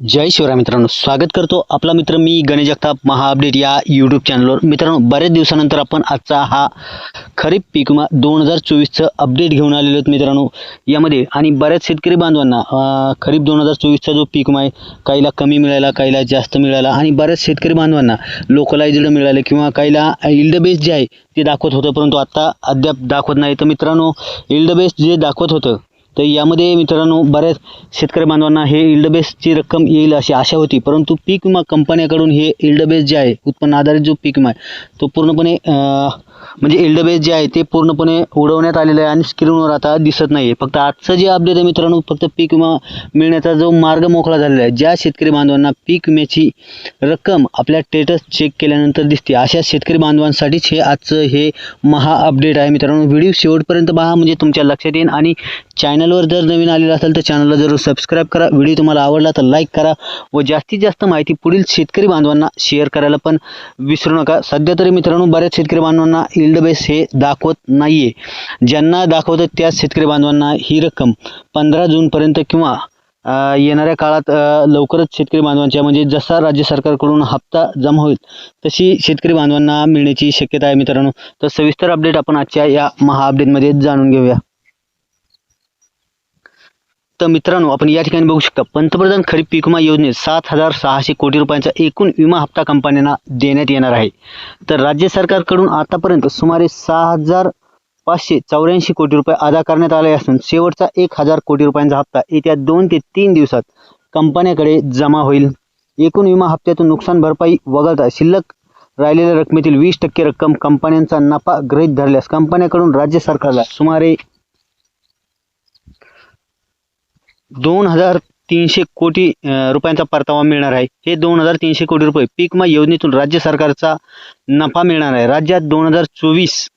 जय शिवराय मित्रांनो स्वागत करतो आपला मित्र मी गणेश जगताप. महा अपडेट या यूट्यूब चॅनलवर मित्रांनो बरेच दिवसानंतर आपण आजचा हा खरीप पीक विमा दोन हजार चोवीसचं अपडेट घेऊन आलेलो आहेत मित्रांनो. यामध्ये आणि बऱ्याच शेतकरी बांधवांना खरीप दोन हजार चोवीसचा जो पीक विमा आहे काहीला कमी मिळाला काहीला जास्त मिळाला आणि बऱ्याच शेतकरी बांधवांना लोकलाइज्ड मिळाले किंवा काहीला इल्ड बेस जे आहे ते दाखवत होतं. परंतु आत्ता अद्याप दाखवत नाही. तर मित्रांनो इल्ड बेस जे दाखवत होतं तर यामध्ये मित्रांनो बऱ्याच शेतकरी बांधवांना हे इल्ड बेसची रक्कम येईल अशी आशा होती. परंतु पीक विमा कंपन्याकडून हे इल्ड बेस जे आहे उत्पन्न आधारित जो पीक विमा आहे तो पूर्णपणे म्हणजे इल्ड बेस जे आहे ते पूर्णपणे उडवण्यात आलेलं आहे आणि स्क्रीनवर आता दिसत नाही आहे फक्त आजचं जे अपडेट आहे मित्रांनो फक्त पीक विमा मिळण्याचा जो मार्ग मोकळा झालेला आहे ज्या शेतकरी बांधवांना पीक विम्याची रक्कम आपल्या स्टेटस चेक केल्यानंतर दिसते अशा शेतकरी बांधवांसाठीच हे आजचं हे महा अपडेट आहे मित्रांनो. व्हिडिओ शेवटपर्यंत पहा म्हणजे तुमच्या लक्षात येईल आणि चॅनलवर जर नवीन आलेलं असेल तर चॅनलला जरूर सबस्क्राईब करा. व्हिडिओ तुम्हाला आवडला तर लाईक करा व जास्तीत जास्त माहिती पुढील शेतकरी बांधवांना शेअर करायला पण विसरू नका. सध्या तरी मित्रांनो बऱ्याच शेतकरी बांधवांना इल्ड बेस हे दाखवत नाही आहे ज्यांना दाखवतं त्याच शेतकरी बांधवांना ही रक्कम पंधरा जूनपर्यंत किंवा येणाऱ्या काळात लवकरच शेतकरी बांधवांच्या म्हणजे जसा राज्य सरकारकडून हप्ता जमा होईल तशी शेतकरी बांधवांना मिळण्याची शक्यता आहे मित्रांनो. तर सविस्तर अपडेट आपण आजच्या या महा अपडेटमध्ये जाणून घेऊया. तर मित्रांनो आपण या ठिकाणी बघू शकता पंतप्रधान खरीप पीक विमा योजनेत सात हजार सहाशे कोटी रुपयांचा एकूण विमा हप्ता कंपन्यांना देण्यात येणार आहे. तर राज्य सरकारकडून आतापर्यंत सुमारे सहा हजार पाचशे चौऱ्याऐंशी कोटी रुपये अदा करण्यात आले असून शेवटचा एक हजार कोटी रुपयांचा हप्ता येत्या दोन ते तीन दिवसात कंपन्याकडे जमा होईल. एकूण विमा हप्त्यातून नुकसान भरपाई वगळता शिल्लक राहिलेल्या रकमेतील वीस टक्के रक्कम कंपन्यांचा नफा गृहीत धरल्यास कंपन्याकडून राज्य सरकारला सुमारे दोन हजार तीनशे कोटी रुपयांचा परतावा मिळणार आहे. हे दोन हजार तीनशे कोटी रुपये पीकमा योजनेतून राज्य सरकारचा नफा मिळणार आहे. राज्यात दोन हजार चोवीस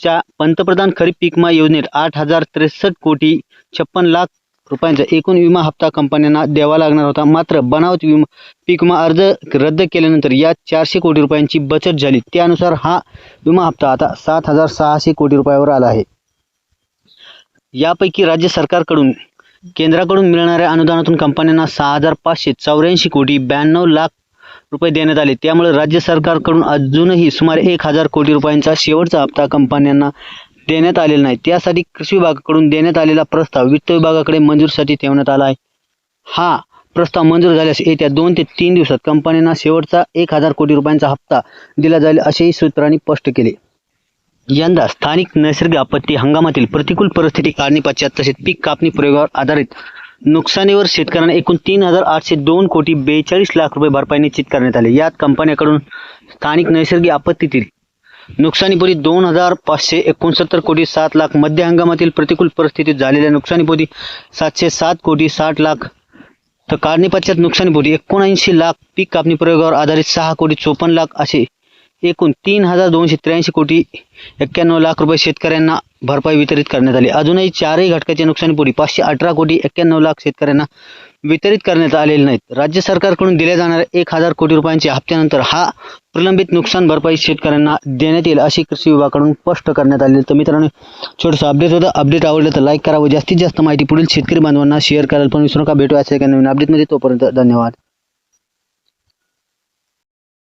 च्या पंतप्रधान खरीप पीक विमा योजनेत आठ हजार त्रेसष्ट कोटी छप्पन लाख रुपयांचा एकूण विमा हप्ता कंपन्यांना द्यावा लागणार होता. मात्र बनावट विमा पीकमा अर्ज रद्द केल्यानंतर यात चारशे कोटी रुपयांची बचत झाली. त्यानुसार हा विमा हप्ता आता सात हजार सहाशे कोटी रुपयावर आला आहे. यापैकी राज्य सरकारकडून केंद्राकडून मिळणाऱ्या अनुदानातून कंपन्यांना सहा हजार पाचशे चौऱ्याऐंशी कोटी ब्याण्णव लाख रुपये देण्यात आले. त्यामुळे राज्य सरकारकडून अजूनही सुमारे एक हजार कोटी रुपयांचा शेवटचा हप्ता कंपन्यांना देण्यात आलेला नाही. त्यासाठी कृषी विभागाकडून देण्यात आलेला प्रस्ताव वित्त विभागाकडे मंजूरसाठी ठेवण्यात आला आहे. हा प्रस्ताव मंजूर झाल्यास येत्या दोन ते तीन दिवसात कंपन्यांना शेवटचा एक हजार कोटी रुपयांचा हप्ता दिला जाईल असेही सूत्रांनी स्पष्ट केले. यंदा स्थानिक नैसर्गिक आपत्ती हंगामातील प्रतिकूल परिस्थिती कारणीपाश्चात तसेच पीक कापणी प्रयोगावर आधारित नुकसानीवर शेतकऱ्यांना एकूण तीन हजार आठशे दोन कोटी बेचाळीस लाख रुपये भरपाई निश्चित करण्यात आली. यात कंपन्याकडून स्थानिक नैसर्गिक आपत्तीतील नुकसानीपोटी दोन हजार पाचशे एकोणसत्तर कोटी सात लाख मध्य हंगामातील प्रतिकूल परिस्थितीत झालेल्या नुकसानीपोटी सातशे सात कोटी साठ लाख. तर काढणीपाश्चात नुकसानीपोटी एकोणऐंशी लाख पीक कापणी प्रयोगावर आधारित सहा कोटी चोपन्न लाख असे एकूण तीन हजार दोनशे त्र्याऐंशी कोटी एक्क्याण्णव लाख रुपये शेतकऱ्यांना भरपाई वितरित करण्यात आली. अजूनही चारही घटकाच्या नुकसानीपोटी पाचशे अठरा कोटी एक्क्याण्णव लाख शेतकऱ्यांना वितरित करण्यात आलेले नाहीत. राज्य सरकारकडून दिल्या जाणाऱ्या एक हजार कोटी रुपयांच्या हप्त्यानंतर हा प्रलंबित नुकसान भरपाई शेतकऱ्यांना देण्यात येईल अशी कृषी विभागाकडून स्पष्ट करण्यात आले तर मित्रांनो छोटंसं अपडेट होतं. अपडेट आवडलं तर लाईक करा व जास्तीत जास्त माहिती पुढील शेतकरी बांधवांना शेअर करायला पण विसरू नका. भेटू अशा एका नवीन अपडेटमध्ये तोपर्यंत धन्यवाद.